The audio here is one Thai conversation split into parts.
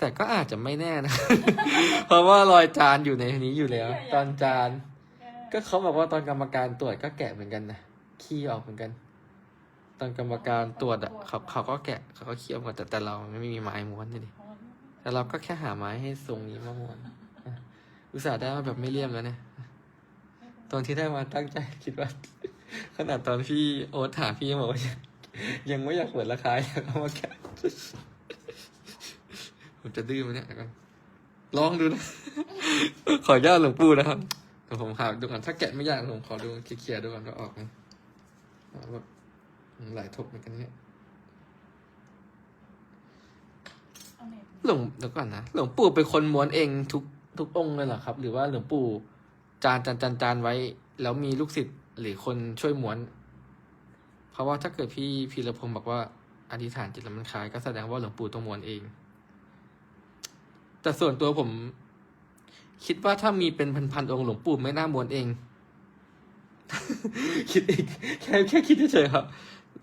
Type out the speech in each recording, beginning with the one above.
แต่ก็อาจจะไม่แน่นะ เพราะว่ารอยจานอยู่ในนี้อยู่แล้ว ตอนจาน ก็เขาบอกว่าตอนกรรมการตรวจก็แกะเหมือนกันนะขี้ออกเหมือนกัน ตอนกรรมการตรวจอะเขาเขาก็แกะเขาก็เคี่ยวกันแต่แต่เราไม่มีไม้ม้วนนี่ดิแต่เราก็แค่หาไม้ให้ทรงนี้มาม้วนอะอุตส่าห์ได้มาแบบไม่เลี่ยมแล้วเนี่ยตอนที่ได้มาตั้งใจคิดว่า ขนาดตอนพี่โอ๊ตถามพี่ยังบอกว่ายังยังไม่อยากเปิดราคาอยากเอามาแกะ ผมจะดื้อไหมเนี่ยเดี๋ยวก่อนลองดูนะ ขออนุญาตหลวงปู่นะครับเดี๋ยวผมหาดูก่อนถ้าแกะไม่ยากผมขอดูเคลียร์ๆดูก่อนว่าออกไหมอ่าแบบหลายทบเหมือนกันเนี่ยเอาเน็ตหลวงเดี๋ยวก่อนนะหลวงปู่เป็นคนม้วนเองทุกทุกองค์เลยเหรอครับ หรือว่าหลวงปู่จานจานจานจานไว้ แล้วมีลูกศิษย์หรือคนช่วยม้วน เพราะว่าถ้าเกิดพี่พีรพงศ์บอกว่าอธิษฐานจิตแล้วมันคล้ายก็แสดงว่าหลวงปู่ต้องม้วนเอง แต่ส่วนตัวผม คิดว่าถ้ามีเป็นพันๆองค์หลวงปู่ไม่น่าม้วนเอง คิดเองแค่แค่คิดเฉยครับ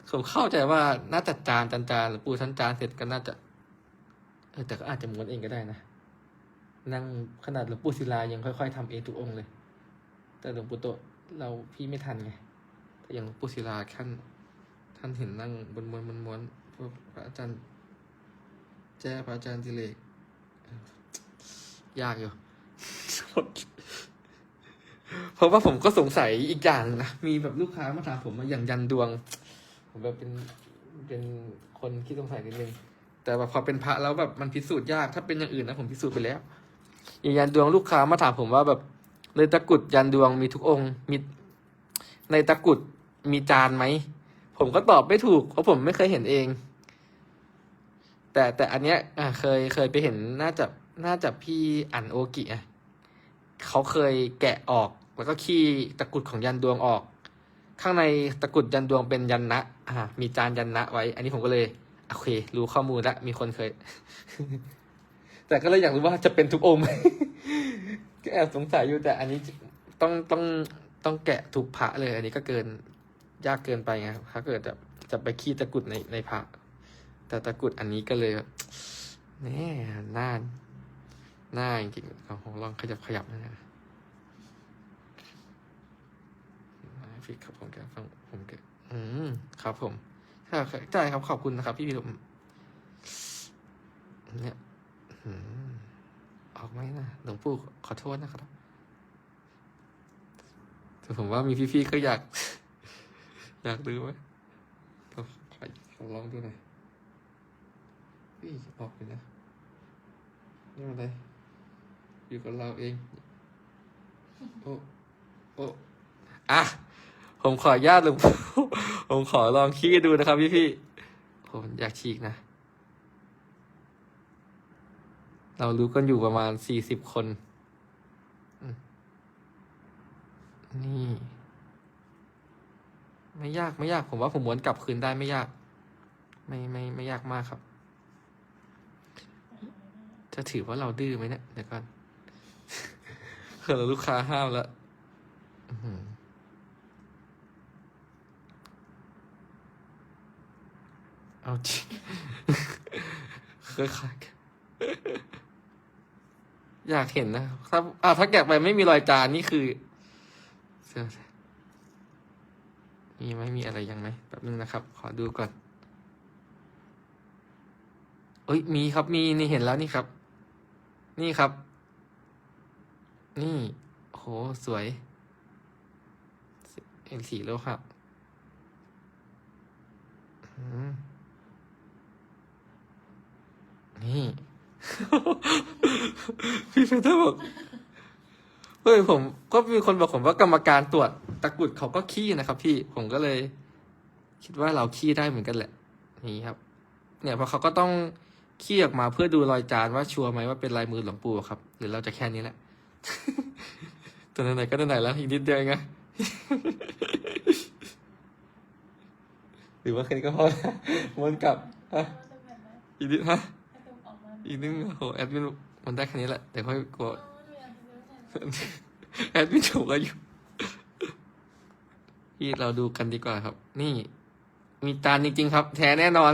ผมเข้าใจว่าน่าจะจานจานจานหลวงปู่ท่านจานเสร็จก็น่าจะ เออแต่ก็อาจจะม้วนเองก็ได้นะนั่งขนาดหลวงปู่ศิลายังค่อย ๆทำเองทุกองค์เลย แต่หลวงปู่โตเราพี่ไม่ทันไงแต่อย่างหลวงปู่ศิลาท่านท่านเห็นนั่งบนม้วนบนม้วนพวกพระอาจารย์แจ้พระอาจารย์ทิเลก ยากอยู่ เพราะว่าผมก็สงสัยอีกอย่างนะ มีแบบลูกค้ามาถามผมว่าอย่างยันดวง ผมแบบเป็นเป็นคนที่สงสัยนิดนึง แต่แบบพอเป็นพระแล้วแบบมันพิสูจน์ยาก ถ้าเป็นอย่างอื่นนะผมพิสูจน์ไปแล้วอย่างยันดวงลูกค้ามาถามผมว่าแบบเลยตะกรุดยันดวงมีทุกองค์มีในตะกรุดมีจานไหม ผมก็ตอบไม่ถูก เพราะผมไม่เคยเห็นเอง แต่แต่อันเนี้ยเคยเคยไปเห็นน่าจะ น่าจะพี่อันโอกิอะเขาเคยแกะออกแล้วก็ขี้ตะกรุดของยันดวงออก ข้างในตะกรุดยันดวงเป็นยันนะอ่ามีจานยันนะไว้ อันนี้ผมก็เลยโอเค รู้ข้อมูลแล้วมีคนเคย แต่ก็เลยอยากรู้ว่าจะเป็นทุกองค์ไหมก็แอบสงสัยอยู่แต่อันนี้ต้องต้องต้องแกะทุกพระเลย อันนี้ก็เกินยากเกินไปไงถ้าเกิดจะจะไปขี้ตะกรุดในในพระแต่ตะกรุดอันนี้ก็เลยแบบแน่น้า หน้าจริงๆเอาผมลองขยับขยับนะนะพี่ครับผมแกฟังผมแกอืมครับผมครับใช่ครับขอบคุณนะครับ พี่พี่ผมเนี่ยอืมออกไหมนะหลวงปู่ขอโทษนะครับแต่ผมว่ามีพี่ๆก็อยาก อยากดูไหมขอลองดูหน่อยพี่ออกเลยนะนี่อะไร อยู่กับเราเอง โอ้โอ้อะ ผมขออนุญาตหลวงผมขอลองขี้ดูนะครับพี่พี่ผมอยากฉีกนะ เรารู้กันอยู่ประมาณสี่สิบคน นี่ ไม่ยากไม่ยาก ผมว่าผมม้วนกลับคืนได้ไม่ยาก ไม่ไม่ไม่ยากมากครับจะถือว่าเราดื้อไหมเนี่ยเดี๋ยวก่อน เผื่อลูกค้าห้ามแล้วอื้อหือเอาจริงเคยขายกันอยากเห็นนะ ถ้าอ่าถ้าแกะไปไม่มีรอยจานนี่คือเสื้อมีไหมมีอะไรยังไหมแป๊บนึงนะครับ ขอดูก่อนเอ้ยมีครับมีนี่เห็นแล้วนี่ครับ นี่ครับ นี่ โห สวยเอ็นสีโลหะอืมนี่ พี่เฟเตอร์บอกเฮ้ยผม ก็มีคนบอกผมว่ากรรมการตรวจตะกุดเขาก็ขี้นะครับพี่ผมก็เลย คิดว่าเราขี้ได้เหมือนกันแหละ นี่ครับ เนี่ยเพราะเขาก็ต้องขี้ออกมาเพื่อดูรอยจานว่าชัวร์ไหมว่าเป็นลายมือหลวงปู่ครับ หรือเราจะแค่นี้แหละ ตัวไหนๆก็ไหนๆแล้วอีกนิดเดียวเองนะหรือว่าแค่นี้ก็พอแล้ววนกลับฮะอีกนิดฮะอีกนิดนึงโหแอดมินมันได้แค่นี้แหละเดี๋ยวค่อยกดแอดมินถูกอายุที่เราดูกันดีกว่าครับ นี่ มีจานจริงๆครับ แท้แน่นอน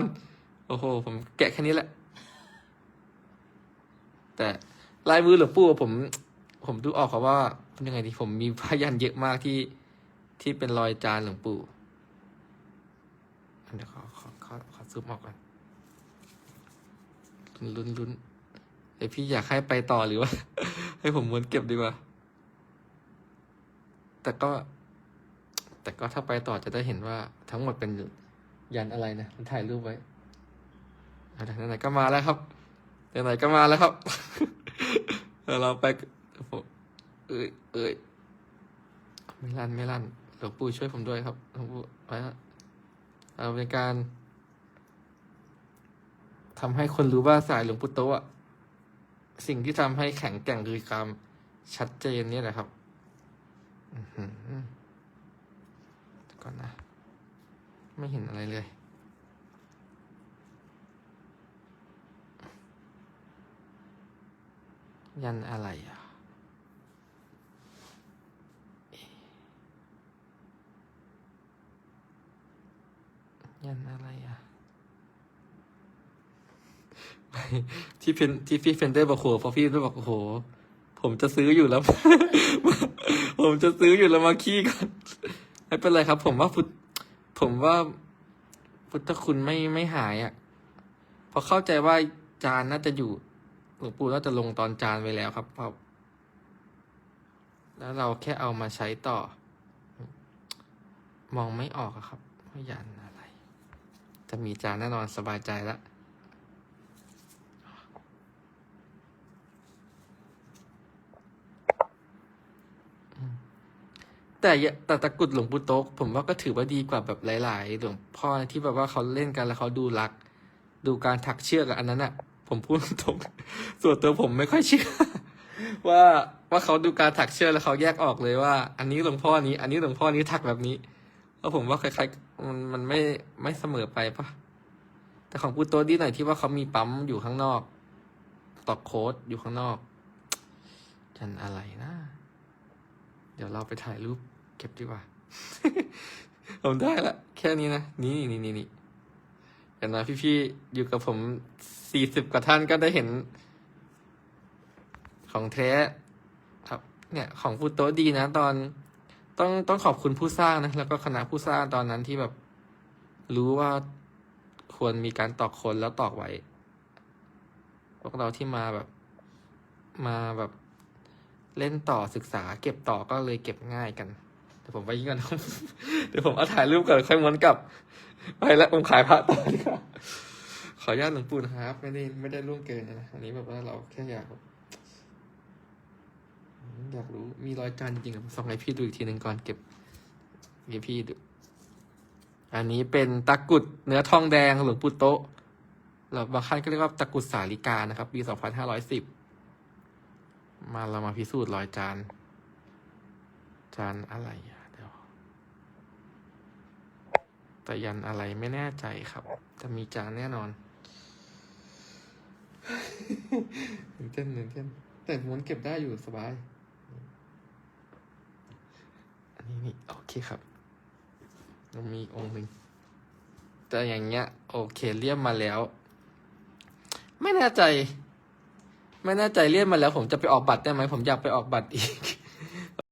โอ้โห ผมแกะแค่นี้แหละ แต่ลายมือหลวงปู่ผม ผมดูออกครับว่ายังไงดีผมมีพยันเยอะมากที่ที่เป็นรอยจานหลวงปู่เดี๋ยวขอขอขอขอซูมออกก่อนลุ้นลุ้นลุ้นเดี๋ยวพี่อยากให้ไปต่อหรือว่า ให้ผมม้วนเก็บดีกว่า แต่ก็ แต่ก็ถ้าไปต่อจะได้เห็นว่า ทั้งหมดเป็นยันอะไรนะถ่ายรูปไว้เอาไหนๆก็มาแล้วครับไหนๆก็มาแล้วครับเดี๋ยวเราไป เอ้ยเอ้ยไม่ลั่นไม่ลั่นหลวงปู่ช่วยผมด้วยครับหลวงปู่ไปละเอาเป็นการทำให้คนรู้ว่าสายหลวงปู่โตะอะสิ่งที่ทำให้แข็งแกร่งคือความชัดเจนเนี่ยแหละครับอือก่อนนะ ไม่เห็นอะไรเลยยันอะไรอะเอ๊ะ ยันอะไรอะที่เพนที่พี่เฟนเดอร์บอกโหพอพี่เฟนเดอร์บอกโห ผมจะซื้ออยู่แล้ว ผมจะซื้ออยู่แล้วมาขี้ก่อนไม่เป็นไรครับ ผมว่าพุทผมว่าพุทธคุณไม่ไม่หายอะ่ะเพราะเข้าใจว่าจานน่าจะอยู่หลวงปู่น่าจะลงตอนจานไว้แล้วครับเพราะแล้วเราแค่เอามาใช้ต่อ มองไม่ออกอะครับว่ายันอะไร จะมีจานแน่นอนสบายใจแล้วแต่แต่ตะกุดหลวงปู่โต๊ะผมว่าก็ถือว่าดีกว่าแบบหลาย ๆ หลวงพ่อที่แบบว่าเขาเล่นกันแล้วเขาดูรัก ดูการถักเชือกอันนั้นอะผมพูดตรงส่วนตัวผมไม่ค่อยเชื่อ ว่าว่าเขาดูการถักเชือกแล้วเขาแยกออกเลยว่า อันนี้หลวงพ่อนี้ อันนี้หลวงพ่อนี้ถักแบบนี้เพราะผมว่าคล้ายๆ มันมันไม่ไม่เสมอไปปะแต่ของปู่โต๊ะดีหน่อยที่ว่าเขามีปั๊มอยู่ข้างนอก ตอกโค้ดอยู่ข้างนอก จันอะไรนะ เดี๋ยวเราไปถ่ายรูปเก็บดีกว่า ผมได้ละ แค่นี้นะ นี่นี่นี่นี่อย่างน้อยพี่ๆ อยู่กับผมสี่สิบกว่าท่านก็ได้เห็น ของแท้ครับ เนี่ย ของพูโตะดีนะตอน ต้องต้องขอบคุณผู้สร้างนะ แล้วก็คณะผู้สร้างตอนนั้นที่แบบ รู้ว่าควรมีการตอกคนแล้วตอกไว้ พวกเราที่มาแบบ มาแบบเล่นต่อศึกษา เก็บต่อก็เลยเก็บง่ายกันเดี๋ยวผมไปยิ่งกันเดี๋ยวผมเอาถ่ายรูปก่อนค่อยม้วนกลับ ไปแล้วผมขายพระต่อดีกว่าขออนุญาตหลวงปู่นะครับ ไม่ได้ไม่ได้ล่วงเกินนะอันนี้แบบว่าเราแค่อยาก อยากรู้มีรอยจานจริงๆอะส่งให้พี่ดูอีกทีหนึ่งก่อนเก็บให้พี่ดู อันนี้เป็นตะกุดเนื้อทองแดงหลวงปู่โตะเราบางท่านก็เรียกว่าตะกุดสาลิกานะครับ ปีสองพันห้าร้อยสิบมาเรามาพิสูจน์รอยจาน จานอะไรเดี๋ยวแต่ยันอะไรไม่แน่ใจครับแต่มีจานแน่นอนตื่นเต้นตื่นเต้นแต่ม้วนเก็บได้อยู่สบาย นี้นี่โอเคครับมันมีองค์หนึ่งแต่อย่างเงี้ย โอเคเลี่ยมมาแล้ว ไม่แน่ใจ ไม่แน่ใจเรียบมาแล้ว ผมจะไปออกบัตรได้ไหมผมอยากไปออกบัตรอีก